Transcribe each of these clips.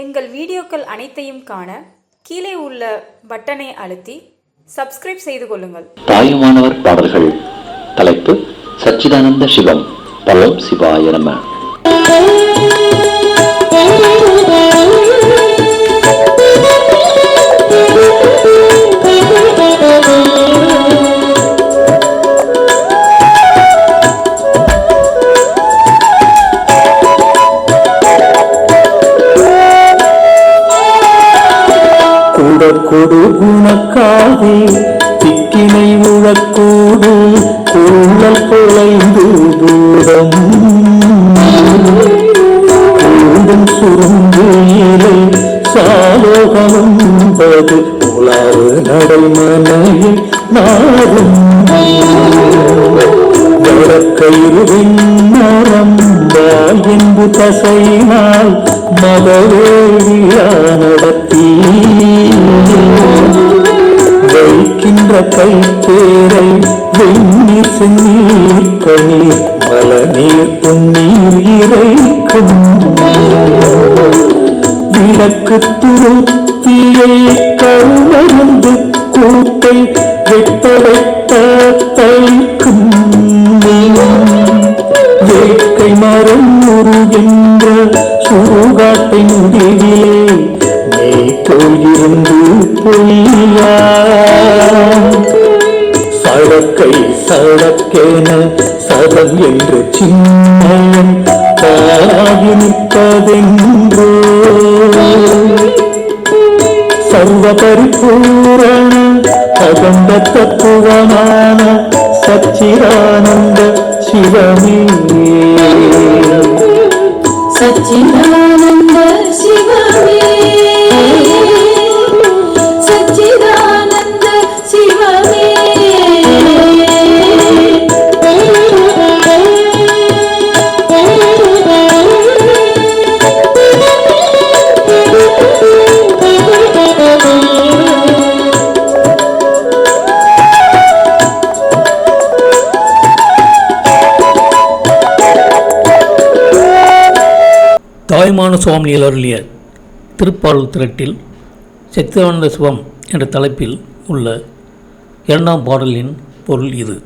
எங்கள் வீடியோக்கள் அனைத்தையும் காண கீழே உள்ள பட்டனை அழுத்தி சப்ஸ்கிரைப் செய்து கொள்ளுங்கள். தாயுமானவர் பாடல்கள். தலைப்பு சச்சிதானந்த சிவம். பலம் சிவாய நம. கூட கொடு குணக்காதே திக்கினை உழக்கூடு கூழல் குலைந்து தூரம். கூடும் சுருங்கு இலை சாலோகம் என்பது உலாறு நடைமனையில் நாடும். வழக்கயிறு மரம் என்பு தசையினால் மதவேழியா நடத்தி வைக்கின்ற கைத்தேரை வெண்ணீர் செந்நீர் கணீர் மலநீர் பொன்னீர் இறைக்கும் விளக்கு துருத்தியை கருணருந்து கூட்டை வெட்ட வெட்ட தளிக்கும் வேட்கை மரம் உருகின்ற சுடுகாட்டை முடிவிலே மெய் போயிருந்து பொய்யா சழக்கை சழக்கென சதம் என்று சின்னம் தாராகி நிற்பதென்றோ. சர்வ பரிபூரண அகண்ட தத்துவமான சச்சிதானந்த சிவமே. சச்சிதானந்த சிவமே தாய்மான சுவாமியில் அருளிய திருப்பாடல் திரட்டில் சக்திவானந்த சிவம் என்ற தலைப்பில் உள்ள இரண்டாம் பாடலின் பொருள் இது.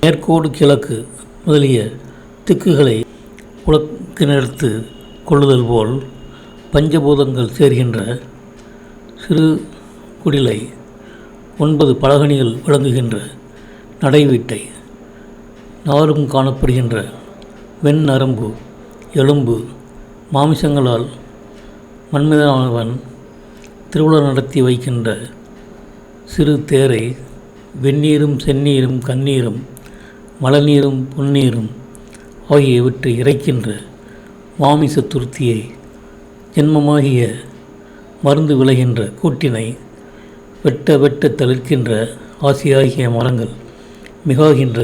மேற்கோடு கிழக்கு முதலிய திக்குகளை உலக்கினெடுத்து கொள்ளுதல் போல் பஞ்சபூதங்கள் சேர்கின்ற சிறு குடிலை ஒன்பது பலகணிகள் விளங்குகின்ற நடைவீட்டை நாரும் காணப்படுகின்ற வெண் நரம்பு எலும்பு மாமிசங்களால் மன்மிதனானவன் திருவிழா நடத்தி வைக்கின்ற சிறு தேரை வெந்நீரும் செந்நீரும் கண்ணீரும் மழநீரும் பொன்னீரும் ஆகியவற்றை இறைக்கின்ற மாமிச துருத்தியை ஜென்மமாகிய மருந்து விளைகின்ற கூட்டினை வெட்ட வெட்ட தளிர்க்கின்ற ஆசியாகிய மரங்கள் மிகாகின்ற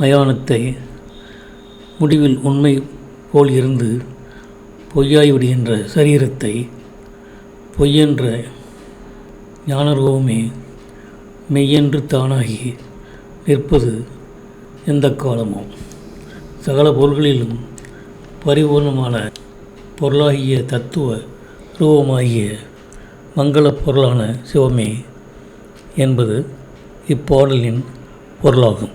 மயானத்தை முடிவில் உண்மை போல் இருந்து பொய்யாய் விடுகின்ற சரீரத்தை பொய்யென்ற ஞானரூபமே மெய்யென்று தானாகி நிற்பது எந்த காலமோ சகல பொருள்களிலும் பரிபூர்ணமான பொருளாகிய தத்துவ ரூபமாகிய மங்களப் பொருளான சிவமே என்பது இப்பாடலின் பொருளாகும்.